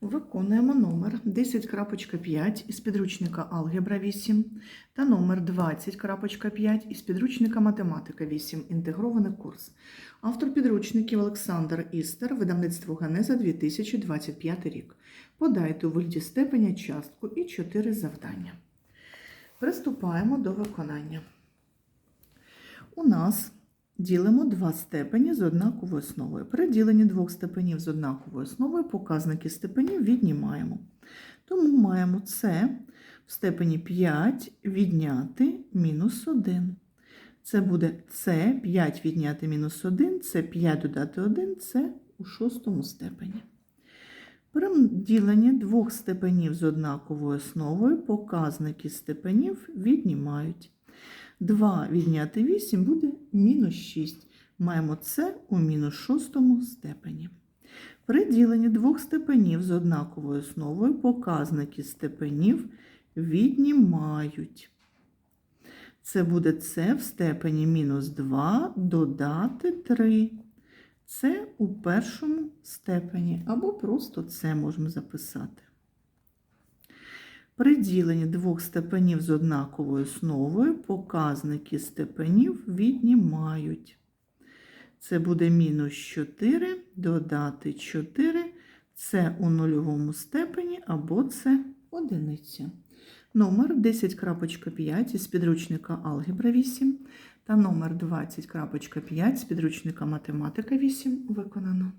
Виконуємо номер 10.5 із підручника Алгебра 8 та номер 20.5 із підручника Математика 8. Інтегрований курс. Автор підручників Олександр Істер, видавництво Генеза 2025 рік. Подайте у вигляді степеня частку і 4 завдання. Приступаємо до виконання. У нас Ділимо два степені з однаковою основою. При діленні двох степенів з однаковою основою показники степенів віднімаємо. Тому маємо це в степені 5 відняти мінус 1. Це буде це 5 відняти мінус 1, це 5 додати 1, це у шостому степені. При діленні двох степенів з однаковою основою показники степенів віднімають. 2 відняти 8 буде мінус 6. Маємо це у мінус шостому степені. При діленні двох степенів з однаковою основою показники степенів віднімають. Це буде це в степені мінус 2 додати 3. Це у першому степені, або просто це можемо записати. При діленні двох степенів з однаковою основою показники степенів віднімають. Це буде мінус 4 додати 4, це у нульовому степені або це одиниця. Номер 10.5 із підручника Алгебра 8 та номер 20.5 з підручника Математика 8 виконано.